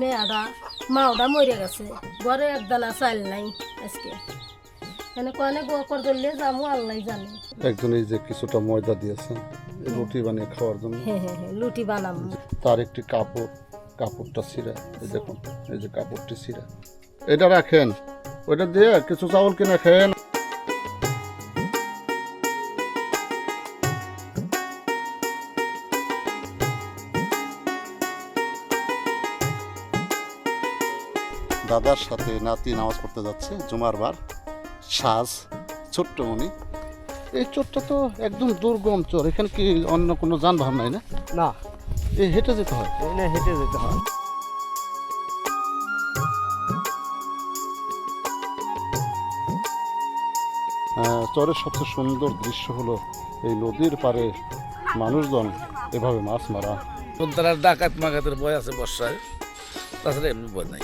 মেয়াটা মাওটা মরে গেছে। ঘরে একদানা চাল নাই আজকে। এনে কনে বকর ধরলে যাব আল্লাহ জানে। একজন এই যে কিছুটা ময়দা দিয়েছেন রুটি বানিয়ে খাওয়ার জন্য। হ্যাঁ হ্যাঁ হ্যাঁ বানাম। তার একটি কাপড় কাপড়টা ছিঁড়া এই দেখুন এই যে কাপড়টি ছিঁড়া। এটা রাখেন। ওইটা দিয়ে কিছু চাউল কিনে খেন দাদার সাথে নাতি নামাজ পড়তে যাচ্ছে জুমার বার সাজ ছোট্ট মনি এই চোরটা তো একদম দুর্গম চোর এখানে কি অন্য কোনো যানবাহন নাই না? না। এই হেঁটে যেতে হয়। এনে হেঁটে যেতে হয়। আহ, চরের সবচেয়ে সুন্দর দৃশ্য হলো এই নদীর পারে মানুষজন এভাবে মাছ মারা। তারা ডাকাত মাগাতের বয় আছে বর্ষায় তাছাড়া এমনি বয় নাই।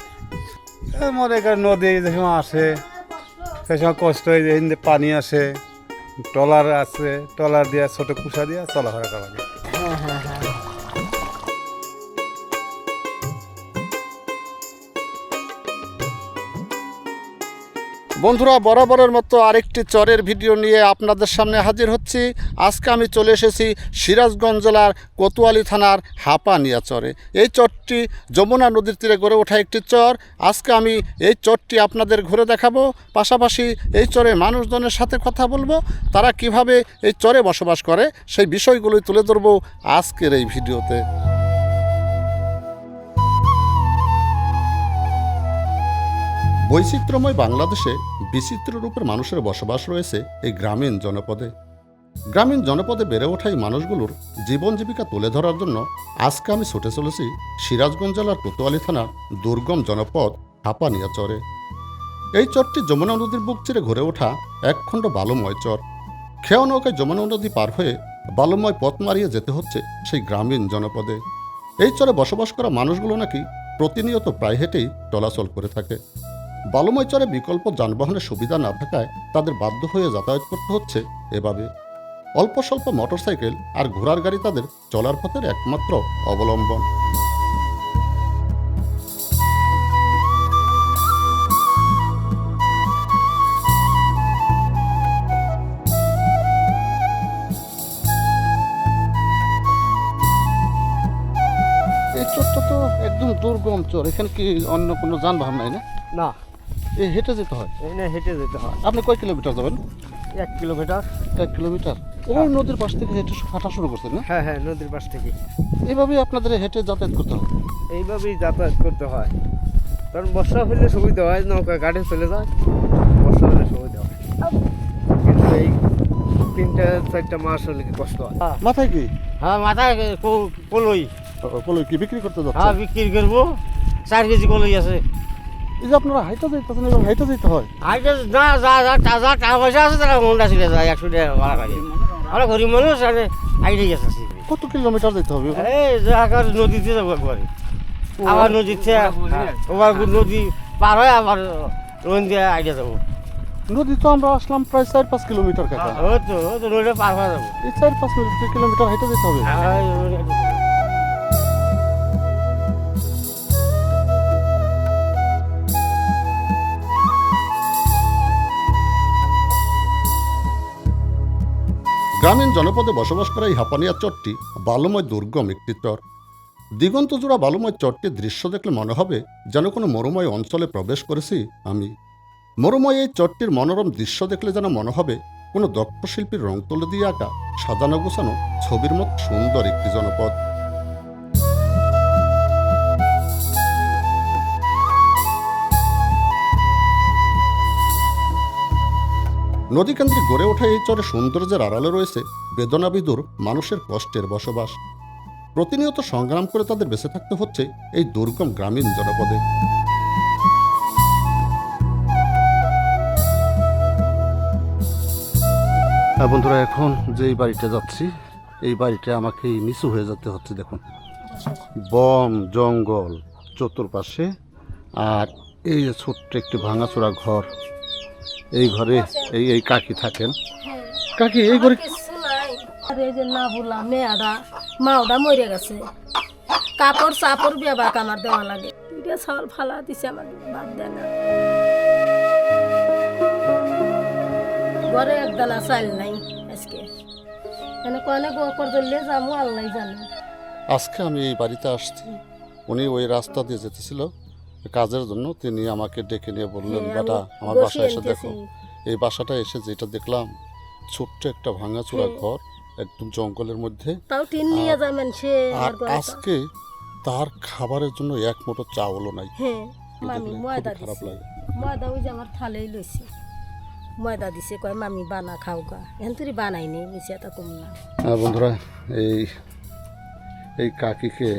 মনে করেন নদী যে আসে, সে সময় কষ্ট হয়ে যায় পানি আসে, ট্রলার আছে, ট্রলার দিয়ে ছোটো কুসা দিয়ে চলাফেরা করা যায়। বন্ধুরা, বরাবরের মতো আরেকটি চরের ভিডিও নিয়ে আপনাদের সামনে হাজির হচ্ছি। আজকে আমি চলে এসেছি সিরাজগঞ্জ জেলার কোতোয়ালি থানার হাপানিয়া চরে। এই চরটি যমুনা নদীর তীরে গড়ে ওঠা একটি চর। আজকে আমি এই চরটি আপনাদের ঘুরে দেখাবো। পাশাপাশি এই চরে মানুষজনের সাথে কথা বলব। তারা কীভাবে এই চরে বসবাস করে, সেই বিষয়গুলোই তুলে ধরবো আজকের এই ভিডিওতে। বৈচিত্র্যময় বাংলাদেশে বিচিত্র রূপের মানুষের বসবাস রয়েছে এই গ্রামীণ জনপদে। গ্রামীণ জনপদে বেড়ে ওঠা এই মানুষগুলোর জীবন জীবিকা তুলে ধরার জন্য আজকে আমি ছুটে চলেছি সিরাজগঞ্জ জেলার কোতোয়ালি থানার দুর্গম জনপদ হাপানিয়া চরে। এই চরটি যমুনা নদীর বুক চিরে ঘুরে ওঠা একখণ্ড বালুময় চর। খেয়া নৌকায় যমুনা নদী পার হয়ে বালুময় পথ মারিয়ে যেতে হচ্ছে সেই গ্রামীণ জনপদে। এই চরে বসবাস করা মানুষগুলো নাকি প্রতিনিয়ত প্রায় হেঁটেই চলাচল করে থাকে। বালুময় চরে বিকল্প যানবাহনের সুবিধা না থাকায় তাদের বাধ্য হয়ে যাতায়াত করতে হচ্ছে এভাবে। অল্প স্বল্প মোটরসাইকেল আর ঘোড়ার গাড়ি তাদের চলার পথের একমাত্র অবলম্বন। এই চরটা তো একদম দুর্গম চোর। এখানে কি অন্য কোনো যানবাহন নাই না? না। হেঁটে যেতে হয়? এনে হেঁটে যেতে হয়। আপনি কয় কিলোমিটার যাবেন? এক কিলোমিটার। এক কিলোমিটার? ওই নদীর পাশ থেকে হেঁটে হাঁটা শুরু করছেন না? হ্যাঁ হ্যাঁ নদীর পাশ থেকে। এইভাবেই আপনাদের হেঁটে যাতায়াত করতে হবে এইভাবেই যাতায়াত করতে হয়। কারণ বর্ষা হলে সুবিধা হয় নৌকা গাড়ি চলে যায়। বর্ষা হলে সুবিধা হয়। কিন্তু এই তিনটা চারটা মাস হলে কি কষ্ট হয়? মাথায় কি? হ্যাঁ মাথায় কলই। কলই কি বিক্রি করতে হ্যাঁ যাচ্ছে বিক্রি করব। চার কেজি কলই আছে। এই যে আপনারা হাইটা যাইতেছেন এবার হাইটা যেতে হয়। আইটা না যা যা যা টাকা পয়সা আছে তারা মনটা ছিল যায় একশো টাকা ভাড়া লাগে আমরা গরিব মানুষ আরে আইডে গেছে। কত কিলোমিটার যেতে হবে এই যে আকার নদীতে যাব একবারে। আবার নদীতে আবার নদী পার হয় আবার রোন দিয়ে আইডিয়া যাব। নদী তো আমরা আসলাম প্রায় চার পাঁচ কিলোমিটার কাকা ও তো ও নদীটা পার হয়ে যাব। এই চার পাঁচ কিলোমিটার হাইটা যেতে হবে। গ্রামীণ জনপদে বসবাস করা এই হাপানিয়া চরটি বালুময় দুর্গম একটি চর। দিগন্ত জোড়া বালুময় চরটির দৃশ্য দেখলে মনে হবে যেন কোনো মরুময় অঞ্চলে প্রবেশ করেছি আমি। মরুময় এই চরটির মনোরম দৃশ্য দেখলে যেন মনে হবে কোনো দক্ষ শিল্পীর রং তুলে দিয়ে আঁকা, সাজানো গোছানো, ছবির মতো সুন্দর একটি জনপদ। নদীকেন্দ্রিক গড়ে ওঠা এই চরে সৌন্দর্যের আড়ালে রয়েছে বেদনাবিদুর মানুষের কষ্টের বসবাস। প্রতিনিয়ত সংগ্রাম করে তাদের বেঁচে থাকতে হচ্ছে এই দুর্গম গ্রামীণ জনপদে। হ্যাঁ বন্ধুরা, এখন যেই বাড়িটা যাচ্ছি, এই বাড়িটা আমাকে নিচু হয়ে যেতে হচ্ছে, দেখুন। বন, জঙ্গল, চতুর্পাশে, আর এই যে ছোট্ট একটি ভাঙাচোরা ঘর এই ঘরে এই এই কাকি থাকেন। হ্যাঁ কাকি এই ঘরে কিছু নাই। আর যে না বললাম মেয়াটা মাওটা মরে গেছে। কাপড় চাপড় বেবাক আমার দেওয়া লাগে। দুইটা চাউল ফালা দিছে আমার বাদ দেয় না। ঘরে একদানা চাল নাই আজকে। এনে কয়নে গো কর ধরলে যাব আল্লাহ জানে। আজকে আমি এই বাড়িতে আসছি। উনি ওই রাস্তা দিয়ে যেতেছিল। কাজের জন্য তিনি আমাকে ডেকে নিয়ে বললেন হ্যাঁ, বেটা আমার বসিয়ে এসে। দেখো। এই বাসাটা এসে যেটা দেখলাম ছোট্ট একটা ভাঙাচোরা। ঘর একদম জঙ্গলের মধ্যে। আর আজকে তার খাবারের জন্য এক মুঠো চাউলও নাই। হ্যাঁ খারাপ লাগে। ময়দা ওই যে আমার থালেই লইছে। ময়দা দিছে কয় মামি বানা খাও গা। এখন তুই বানাই নেই মিশে তা কম না। হ্যাঁ বন্ধুরা এই এই কাকিকে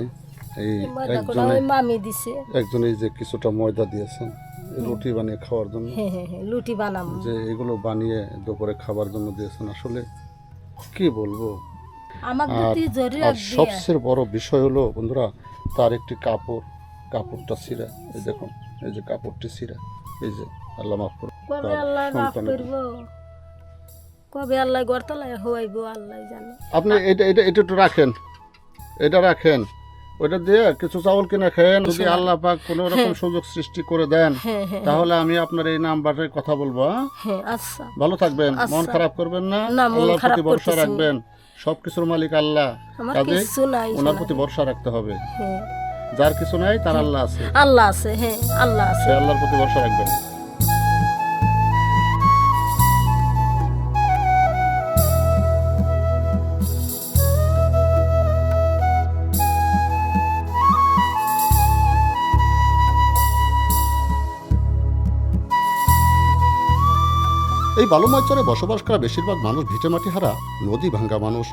এই মামি দিছে। একজন এই যে কিছুটা ময়দা দিয়েছেন রুটি বানিয়ে খাওয়ার জন্য। হ্যাঁ হ্যাঁ হ্যাঁ লুটি বানাম। যে এগুলো বানিয়ে দুপুরে খাবার জন্য দিয়েছেন আসলে কি বলব? আমার আর সবচেয়ে বড় বিষয় হলো বন্ধুরা তার একটি কাপড় কাপড়টা ছিঁড়া এই দেখুন এই যে কাপড়টি ছিঁড়া এই যে আল্লাহ মাফ কবে আল্লাহ গড়তলায় হইব আল্লাহ জানে। আপনি এটা এটা এটা একটু রাখেন এটা রাখেন। ওইটা দিয়ে কিছু চাউল কিনে খেয়েন যদি আল্লাহ পাক কোনো রকম সুযোগ সৃষ্টি করে দেন হ্যাঁ হ্যাঁ তাহলে আমি আপনার এই নাম্বারে কথা বলব হ্যাঁ? হ্যাঁ আচ্ছা। ভালো থাকবেন মন আচ্ছা। খারাপ করবেন না আল্লাহর প্রতি ভরসা। রাখবেন। সবকিছুর মালিক আল্লাহ। কাজে ওনার প্রতি ভরসা রাখতে হবে। হ্যাঁ। যার কিছু নাই তার আল্লাহ আছে। আল্লাহ আছে হ্যাঁ আল্লাহ আছে। আল্লাহর প্রতি ভরসা রাখবেন। এই বালুমাচরে বসবাস করা বেশিরভাগ মানুষ ভিটেমাটি হারা নদী ভাঙ্গা মানুষ।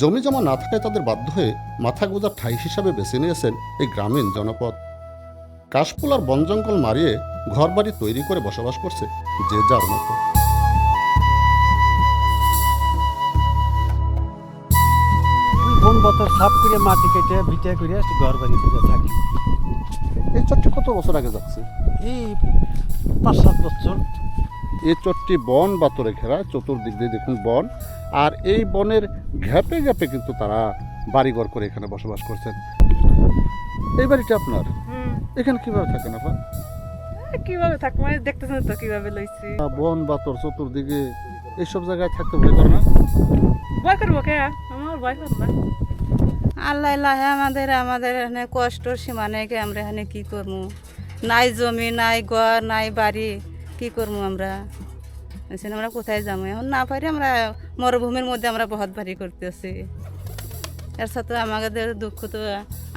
জমি জমা না থাকায় তাদের বাধ্য হয়ে মাথা গোজার ঠাই হিসাবে বেছে নিয়েছেন এই গ্রামীণ জনপদ। কাশফুল আর বন জঙ্গল মারিয়ে ঘর বাড়ি তৈরি করে বসবাস করছে যে যার মতো। ওই বন বতর সাফ করে মাটি কেটে ভিটে করে ঘর বাড়ি থাকি। এই চটটি কত বছর আগে যাচ্ছে? এই পাঁচ সাত বছর। এই চটটি বন বাতরে ঘেরা চতুর্দিক দিয়ে দেখুন বন। আর এই বনের ঘ্যাপে ঘ্যাপে কিন্তু তারা বাড়িঘর করে এখানে বসবাস করছেন। এই বাড়িটা আপনার? এখানে কীভাবে থাকেন আপা? কীভাবে থাকব? মানে দেখতেছেন তো কীভাবে লইছি। বন বাতর চতুর্দিকে এইসব জায়গায় থাকতে ভয় করে না? ভয় করব কে? আমার ভয় করব না। আল্লাহ আল্লাহ আমাদের আমাদের এখানে কষ্টর সীমা নেই কে? আমরা এখানে কি করব? নাই জমি নাই ঘর নাই বাড়ি। কি করব আমরা? এখানে আমরা কোথায় যাব এখন না পারি আমরা মরুভূমির মধ্যে আমরা বহুত বাড়ি করতেছি। এর সাথে আমাদের দুঃখ তো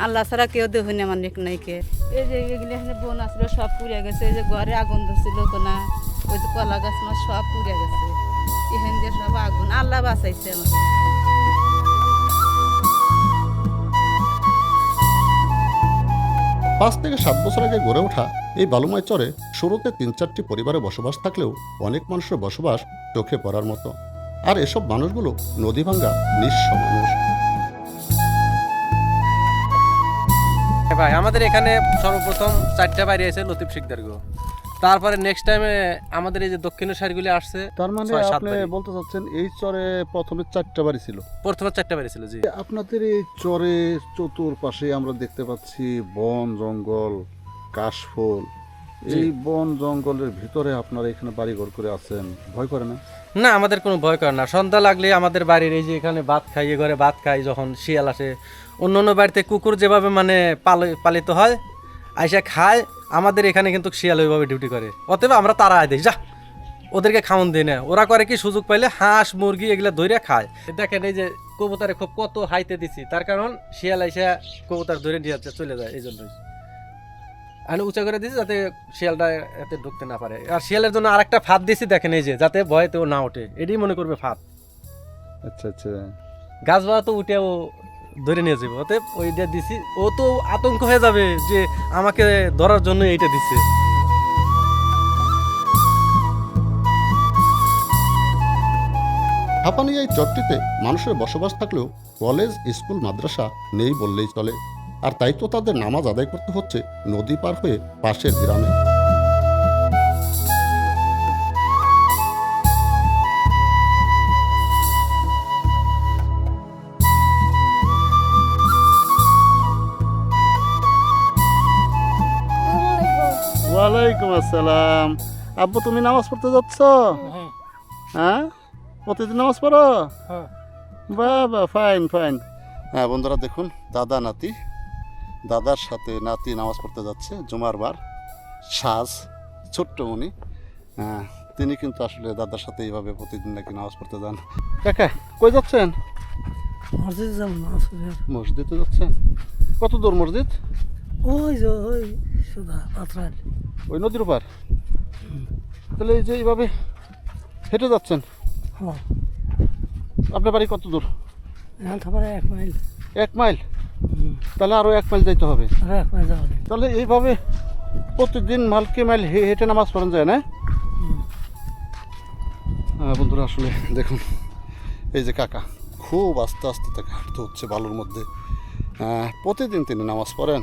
আল্লাহ ছাড়া কেউ দেখুনি আমার নিক নাই কে। এই যে এগুলি এখানে বোন আসলে, সব পুড়ে গেছে। এই যে ঘরে আগুন ধরছিল তো না ওই যে কলা গাছ মাছ সব পুড়ে গেছে। এখান দিয়ে সব আগুন। আল্লাহ বাঁচাইছে আমার পাঁচ থেকে সাত বছর আগে গড়ে ওঠা এই বালুমায় চরে শুরুতে তিন চারটি পরিবারে বসবাস থাকলেও অনেক মানুষের বসবাস চোখে পড়ার মতো। আর এসব মানুষগুলো নদী ভাঙ্গা নিঃস্ব মানুষ ভাই আমাদের এখানে সর্বপ্রথম চারটা বাড়ি আছে লতিফ শিকদার গো। তারপরে নেক্সট টাইমে আমাদের এই যে দক্ষিণের সারিগুলি আসছে তার মানে আপনি বলতে চাচ্ছেন এই চরে প্রথমে চারটা বাড়ি ছিল? প্রথমে চারটা বাড়ি ছিল জি। আপনাদের এই চরে চতুর্পাশে আমরা দেখতে পাচ্ছি বন জঙ্গল কাশফুল। এই বন জঙ্গলের ভিতরে আপনারা এখানে বাড়িঘর করে আছেন ভয় করে না? না আমাদের কোনো ভয় করে না। সন্ধ্যা লাগলে আমাদের বাড়ির এই যে এখানে ভাত খাই এ ঘরে ভাত খাই যখন শিয়াল আসে অন্য অন্য বাড়িতে কুকুর যেভাবে মানে পাল- পালিত হয় আইসা খায় আমাদের এখানে কিন্তু শিয়াল ওইভাবে ডিউটি করে। অতএব আমরা তারা আয় দিই যা ওদেরকে খাওয়ান দিই না। ওরা করে কি সুযোগ পাইলে হাঁস মুরগি এগুলা ধরে খায়। দেখেন এই যে কবুতারে খুব কত হাইতে দিছি তার কারণ শিয়াল আইসা কবুতার ধরে নিয়ে চলে যায় এই জন্যই। আমি উঁচা করে দিয়েছি যাতে শিয়ালটা এতে ঢুকতে না পারে। আর শিয়ালের জন্য আরেকটা ফাঁদ দিয়েছি দেখেন এই যে যাতে ভয়তে ও না ওঠে। এটাই মনে করবে ফাঁদ। আচ্ছা আচ্ছা। গাছ বাড়া তো উঠে ও ধরে নিয়ে যাবে। অতএব ওইটা দিছি। ও তো আতঙ্ক হয়ে যাবে যে আমাকে ধরার জন্য এইটা দিছে। হাঁপানি এই চরটিতে মানুষের বসবাস থাকলেও কলেজ স্কুল মাদ্রাসা নেই বললেই চলে। আর তাই তো তাদের নামাজ আদায় করতে হচ্ছে নদী পার হয়ে পাশের গ্রামে। ওয়ালাইকুম আসসালাম। আব্বু তুমি নামাজ পড়তে যাচ্ছ? হ্যাঁ।, হ্যাঁ? প্রতিদিন নামাজ পড়ো? বা ফাইন ফাইন হ্যাঁ বন্ধুরা দেখুন দাদা নাতি দাদার সাথে নাতি নামাজ পড়তে যাচ্ছে জুমার বার সাজ ছোট্ট উনি। হ্যাঁ তিনি কিন্তু আসলে দাদার সাথে এইভাবে প্রতিদিন নাকি নামাজ পড়তে যান। কাকা কই যাচ্ছেন? মসজিদে যাব মসজিদে যাচ্ছেন? কত দূর মসজিদ? ওই যে ওই সুদা পাত্রাল ওই নদীর পার তাহলে এই যে এইভাবে হেঁটে যাচ্ছেন? হ্যাঁ। আপনার বাড়ি কত দূর? এক মাইল। এক মাইল? তাহলে আরও এক মাইল যাইতে হবে। আর এক মাইল যাওয়া তাহলে এইভাবে প্রতিদিন মালকে মাইল হে- হেঁটে নামাজ পড়ান যায় না? হ্যাঁ বন্ধুরা আসলে দেখুন এই যে কাকা খুব আস্তে আস্তে তাকে হাঁটতে হচ্ছে বালুর মধ্যে। আহ, প্রতিদিন তিনি নামাজ পড়েন।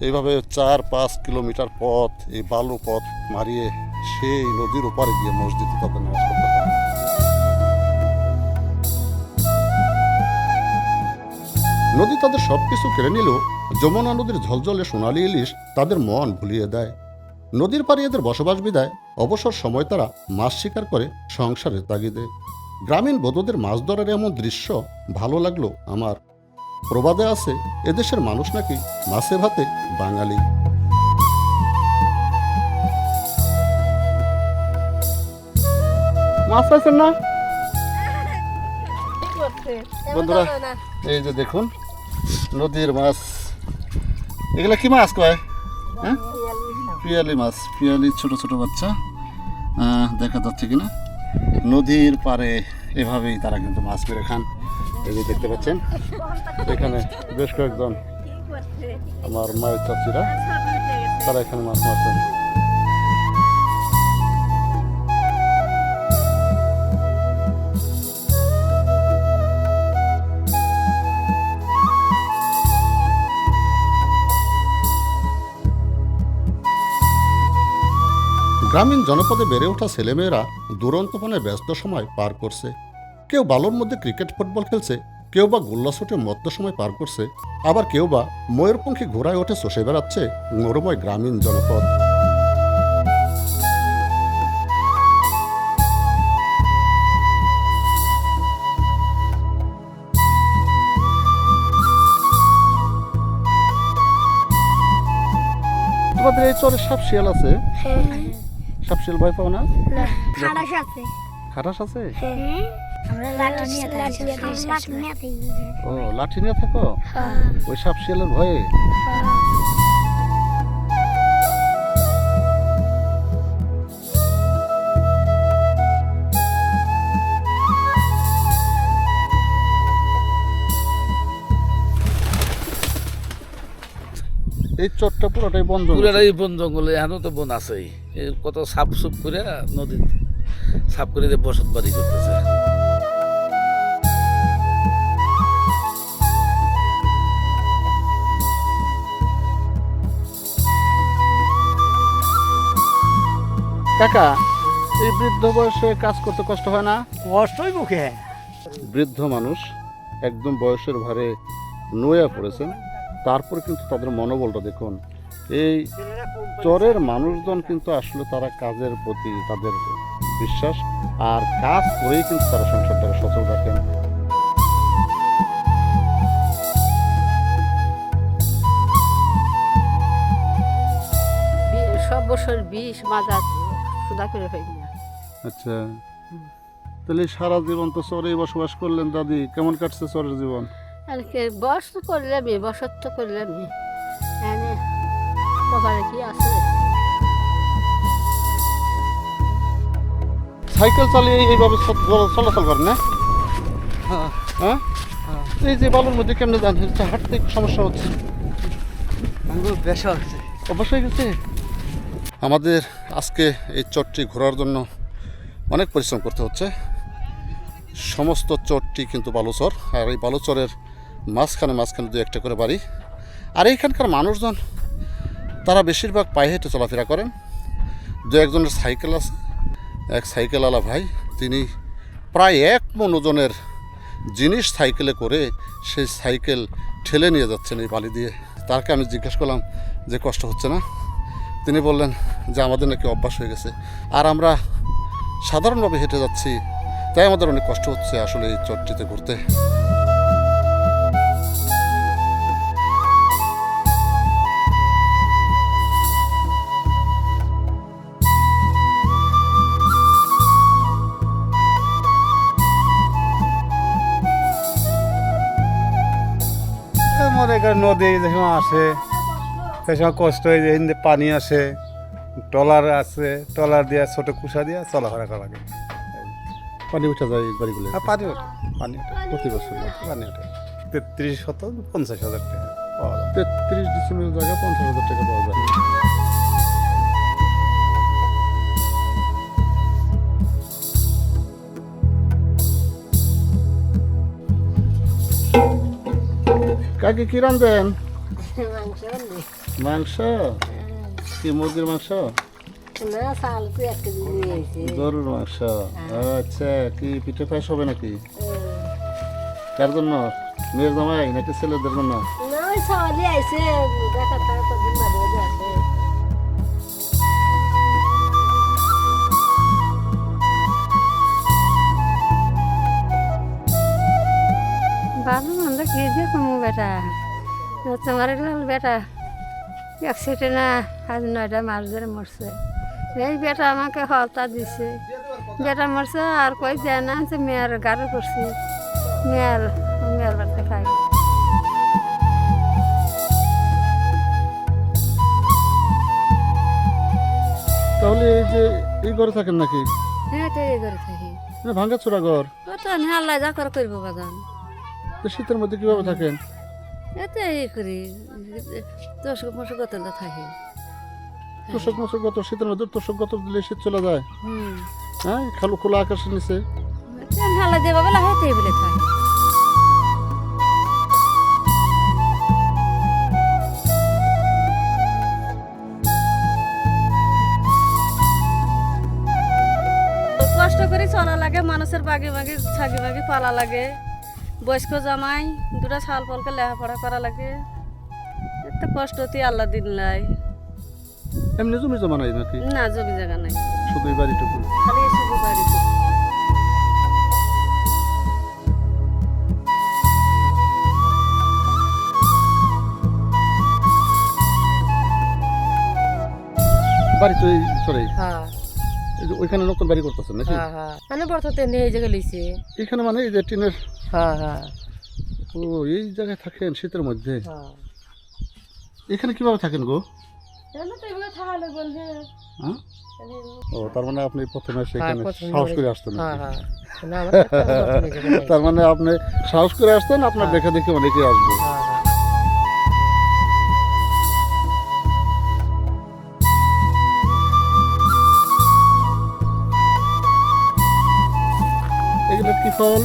এইভাবে চার পাঁচ কিলোমিটার পথ এই বালু পথ মারিয়ে সেই নদীর ওপারে গিয়ে মসজিদে তাদের নামাজ পড়তে নদী তাদের সব কিছু কেড়ে নিলেও যমুনা নদীর ঝলঝলে সোনালি ইলিশ তাদের মন ভুলিয়ে দেয়। নদীর পাড়ে এদের বসবাস বিদায় অবসর সময় তারা মাছ শিকার করে সংসারের তাগিদে গ্রামীণ বধূদের মাছ ধরার এমন দৃশ্য ভালো লাগল আমার। প্রবাদে আছে এদেশের মানুষ নাকি মাছে ভাতে বাঙালি। মাছ পাইছেন না? বন্ধুরা এই যে দেখুন নদীর মাছ। এগুলো কি মাছ কয়? হ্যাঁ? পিয়ালি মাছ। পিয়ালি ছোট ছোট বাচ্চা। দেখা যাচ্ছে কিনা? নদীর পারে এভাবেই তারা কিন্তু মাছ পেরে খান। এই দেখতে পাচ্ছেন, এখানে বেশ কয়েকজন আমার মায়ের চাচিরা, তারা এখানে মাছ মারছেন গ্রামীণ জনপদে বেড়ে ওঠা ছেলেমেয়েরা দুরন্তপনে ব্যস্ত সময় পার করছে। কেউ বালোর মধ্যে ক্রিকেট, ফুটবল খেলছে, কেউ বা গোল্লাছুটে মধ্য সময় পার করছে, আবার কেউ বা ময়ূরপঙ্খী ঘোড়ায় ওঠে চষে বেড়াচ্ছে মরুময় গ্রামীণ জনপদ। তোমাদের এই চরে সাপ শিয়াল আছে? সাপ শিয়াল ভয় পাও না? খাটাশ আছে। খাটাস আছে? আমরা লাঠি নিয়ে লাঠি ও লাঠি নিয়ে থাকো? ওই সাপ শিয়ালের ভয়ে? এই চরটা পুরোটাই বন্ধ পুরাটাই বন জঙ্গলে এখনও তো বন আছেই। এই কত সাপ সুপ করে নদী সাপ করে দিয়ে বসত বাড়ি করতেছে। কাকা এই বৃদ্ধ বয়সে কাজ করতে কষ্ট হয় না? কষ্টই মুখে। বৃদ্ধ মানুষ একদম বয়সের ভারে নয়া পড়েছেন। তারপর কিন্তু তাদের মনোবলটা দেখুন। এই চরের মানুষজন কিন্তু আসলে তারা কাজের প্রতি তাদের বিশ্বাস আর কাজ করেই কিন্তু তারা সংসারটাকে সচল রাখেন। সব বছর বিষ মাজা সুদা করে আচ্ছা। তাহলে সারা জীবন তো চরেই বসবাস করলেন দাদি কেমন কাটছে চরের জীবন? আর কে বস তো করলাম বসত তো করলাম এনে কপালে কি আছে? সাইকেল চালিয়ে এইভাবে চলাচল করেন না? হ্যাঁ। এই যে বালুর মধ্যে কেমনে যান? হচ্ছে হাঁটতে একটু সমস্যা হচ্ছে। হচ্ছে। অবশ্যই গেছে? আমাদের আজকে এই চটটি ঘোরার জন্য অনেক পরিশ্রম করতে হচ্ছে। সমস্ত চটটি কিন্তু বালুচর আর এই বালুচরের মাঝখানে মাঝখানে দু একটা করে বাড়ি। আর এইখানকার মানুষজন, তারা বেশিরভাগ পায়ে হেঁটে চলাফেরা করেন। দু একজনের সাইকেল আছে, এক সাইকেলওয়ালা ভাই, তিনি প্রায় এক মন ওজনের জিনিস সাইকেলে করে সেই সাইকেল ঠেলে নিয়ে যাচ্ছেন এই বালি দিয়ে। তাকে আমি জিজ্ঞেস করলাম যে, কষ্ট হচ্ছে না? তিনি বললেন, যে, আমাদের নাকি অভ্যাস হয়ে গেছে। আর আমরা সাধারণভাবে হেঁটে যাচ্ছি, তাই আমাদের অনেক কষ্ট হচ্ছে আসলে এই চটটিতে ঘুরতে। এ করেন নদী যে সময় আসে সে সময় কষ্ট হয়ে যায় হিন্দে পানি আসে টলার আছে টলার দিয়ে ছোট কুসা দিয়ে চলাফেরা করা লাগে। পানি উঠা যায় বাড়িগুলো? হ্যাঁ পানি ওঠে। পানি ওঠে? প্রতি বছর পানি ওঠে? তেত্রিশ শত পঞ্চাশ হাজার টাকা। পাওয়া যায় তেত্রিশ ডিসেম্বর জায়গায় পঞ্চাশ হাজার টাকা পাওয়া যায়। কাকে কি রান্ধেন মাংস মাংস? কি মুরগির মাংস? গরুর মাংস। আচ্ছা কি পিঠে পায়েস হবে নাকি? কার জন্য? মেয়ের জামাই নাকি ছেলেদের জন্য? আইসে বাবু আমরা কি যে কমু বেটা? তোমার লাল বেটা অ্যাক্সিডেন্ট আজ নয়টা মাস ধরে মরছে। এই বেটা আমাকে হলতা দিছে। বেটা মরছে আর কই যায় না যে মেয়ের গাড়ি করছি মেয়ের মেয়ের বাড়িতে খাই তাহলে এই যে এই ঘরে থাকেন নাকি? হ্যাঁ তো এই করে থাকি? ভাঙ্গা চোরা ঘর? আল্লাহ যা করে করব বাগান তো শীতের মধ্যে কীভাবে থাকেন? এতে এই করি দশক মশক কত থাকি। তোষক মশক গত শীতের মধ্যে তোষক গত দিলে শীত চলে যায়। হুম। হ্যাঁ খালু খোলা আকাশের নিচে। দেবা বেলা হয় বলে থাকি। কষ্ট করে চলা লাগে মানুষের বাগে বাগে ছাগি বাগে পালা লাগে। বয়স্ক জামাই দুটা ছাল ফলকে লেখাপড়া করা লাগে। একটা কষ্ট তুই আল্লাহ দিন লাই। এমনি জমি জমা নাই নাকি? না জমি জায়গা নাই। শুধু এই বাড়িটুকু? খালি শুধু বাড়িতে বাড়ি তো সরি হ্যাঁ। এই যে ওইখানে নতুন বাড়ি করতেছেন নাকি? হ্যাঁ হ্যাঁ। মানে বর্তমানে এই জায়গায় লইছে। এখানে মানে এই যে টিনের হ্যাঁ হ্যাঁ। ও এই জায়গায় থাকেন শীতের মধ্যে? হ্যাঁ। এখানে কীভাবে থাকেন গো? হ্যাঁ? ও তার মানে আপনি প্রথমে সেখানে হ্যাঁ, সাহস করে আসতেন। তার মানে আপনি সাহস করে আসতেন আপনার। দেখা দেখি অনেকেই আসবে। এগুলো কি ফল?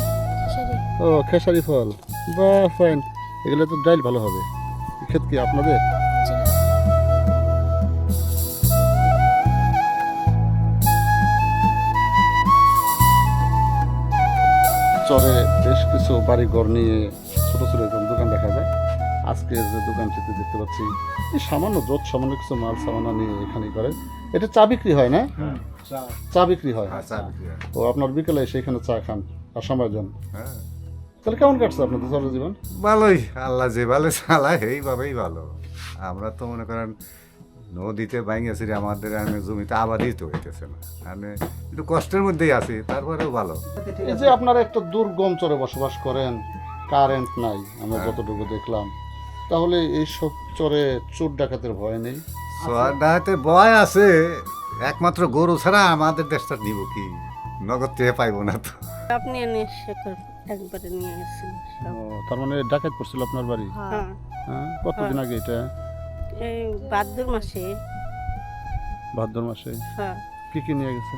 ও খেসারি ফল। বা ফাইন এগুলো তো ডাইল ভালো হবে। ক্ষেত কি আপনাদের? চরে বেশ কিছু বাড়ি ঘর নিয়ে ছোট ছোট এরকম দোকান দেখা যায়। আজকে যে দোকান দোকানটিতে দেখতে পাচ্ছি এই সামান্য যত সামান্য কিছু মাল সামানা নিয়ে এখানে করে। এটা চা বিক্রি হয় না? চা। বিক্রি হয়? ও আপনার বিকেলে এসে এখানে চা খান। আর সময় দেন। তাহলে কেমন কাটছে আপনাদের জীবন? ভালোই আল্লাহ যে ভালো চালায় এইভাবেই ভালো। আমরা তো মনে করেন নদীতে বাইঙ্গেছি আমাদের এখানে জমিতে আবাদই তো হইতেছে না। মানে একটু কষ্টের মধ্যেই আছি তারপরেও ভালো। এই যে আপনারা একটা দুর্গম চরে বসবাস করেন কারেন্ট নাই আমরা যতটুকু দেখলাম তাহলে এই সব চরে চোর ডাকাতের ভয় নেই? সোয়াডাতে বয় আছে একমাত্র গরু ছাড়া আমাদের দেশটা নিব কি? নগদ থেকে পাইবো না তো। আপনি এনে একবারে নিয়ে গেছেন। ও, তার মানে ডাকাত পড়ছিল আপনার বাড়ি? হ্যাঁ। হ্যাঁ। কতদিন আগে এটা? এই ভাদ্র মাসে। ভাদ্র মাসে? হ্যাঁ। কি কি নিয়ে গেছে?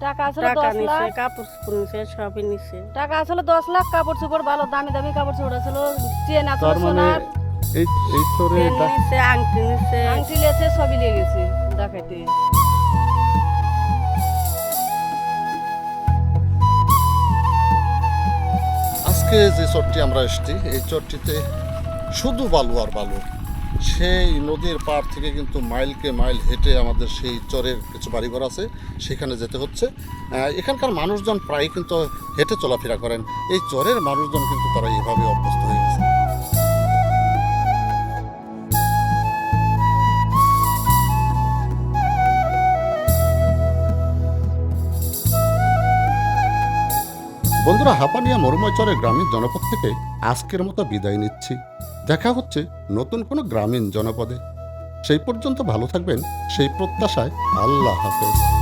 টাকা আসলে টাকা দশ লাখ। কাপড় চোপড় নিছে সবই নিছে। টাকা আসলে দশ লাখ কাপড় চোপড় ভালো দামি দামি কাপড় চোপড় ছিল চেন আসলে তার মানে সোনার। এই এই নিছে আংটি নিছে। আংটি লেছে সবই নিয়ে গেছে ডাকাইতে আজকে যে চরটি আমরা এসেছি, এই চরটিতে শুধু বালু আর বালু। সেই নদীর পাড় থেকে কিন্তু মাইলকে মাইল হেঁটে আমাদের সেই চরের কিছু বাড়িঘর আছে, সেখানে যেতে হচ্ছে। এখানকার মানুষজন প্রায় কিন্তু হেঁটে চলাফেরা করেন। এই চরের মানুষজন কিন্তু তারা এভাবে অভ্যস্ত হয়ে বন্ধুরা, হাপানিয়া মরুময় চরের গ্রামীণ জনপদ থেকে আজকের মতো বিদায় নিচ্ছি। দেখা হচ্ছে নতুন কোনো গ্রামীণ জনপদে। সেই পর্যন্ত ভালো থাকবেন, সেই প্রত্যাশায় আল্লাহ হাফেজ।